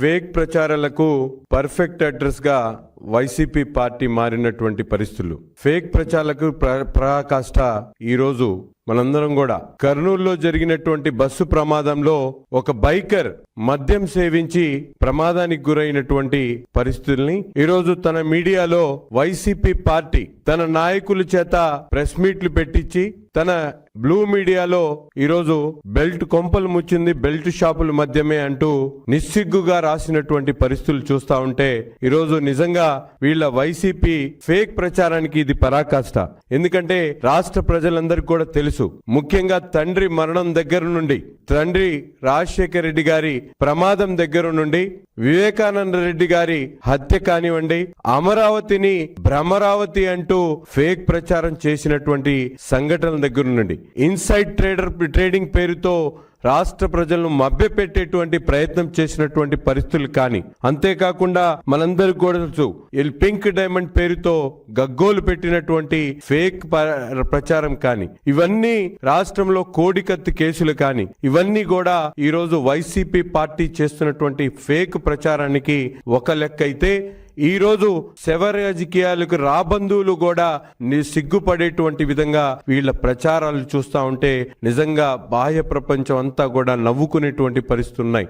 Fake ప్రచారాలకు perfect అడ్రస్గా YCP party మారినటువంటి పరిస్థితులు. ఫేక్ ప్రచారాలకు ప్ర- ప్రకాష్ఠ ఈరోజు మనందరం కూడా. కర్నూలులో జరిగినటువంటి బస్సు ప్రమాదంలో ఒక బైకర్ మద్యం సేవించి ప్రమాదానికి గురైనటువంటి పరిస్థితుల్ని ఈరోజు తన మీడియాలో వైసీపీ పార్టీ తన నాయకుల చేత ప్రెస్ మీట్లు పెట్టించి తన బ్లూ మీడియాలో ఈరోజు బెల్ట్ కొంపలు ముచ్చింది బెల్ట్ షాపుల మధ్యమే అంటూ నిస్సిగ్గుగా రాసినటువంటి పరిస్థితులు చూస్తా ఉంటే ఈరోజు నిజంగా వీళ్ళ వైసీపీ ఫేక్ ప్రచారానికి ఇది పరాకాష్ట. ఎందుకంటే రాష్ట్ర ప్రజలందరికీ కూడా తెలుసు ముఖ్యంగా తండ్రి మరణం దగ్గర నుండి తండ్రి రాజశేఖర రెడ్డి గారి ప్రమాదం దగ్గర నుండి వివేకానంద రెడ్డి గారి హత్య కానివ్వండి అమరావతిని భ్రమరావతి అంటూ ఫేక్ ప్రచారం చేసినటువంటి సంఘటనల దగ్గర నుండి ఇన్సైడ్ ట్రేడర్ ట్రేడింగ్ పేరుతో రాష్ట్ర ప్రజలను మభ్యపెట్టేటువంటి ప్రయత్నం చేసినటువంటి పరిస్థితులు కానీ అంతేకాకుండా మనందరికి కూడా తెలుసు ఈ పింక్ డైమండ్ పేరుతో గగ్గోలు పెట్టినటువంటి ఫేక్ ప్రచారం కానీ ఇవన్నీ రాష్ట్రంలో కోడికత్తి కేసులు కానీ ఇవన్నీ కూడా ఈరోజు వైసీపీ పార్టీ చేస్తున్నటువంటి ఫేక్ ప్రచారానికి ఒక లెక్క అయితే ఈరోజు శవ రాజకీయాలకు రాబంధువులు కూడా ని- సిగ్గుపడేటువంటి విధంగా వీళ్ళ ప్రచారాలు చూస్తా ఉంటే నిజంగా బాహ్య ప్రపంచం అంతా కూడా నవ్వుకునేటువంటి పరిస్థితులు ఉన్నాయి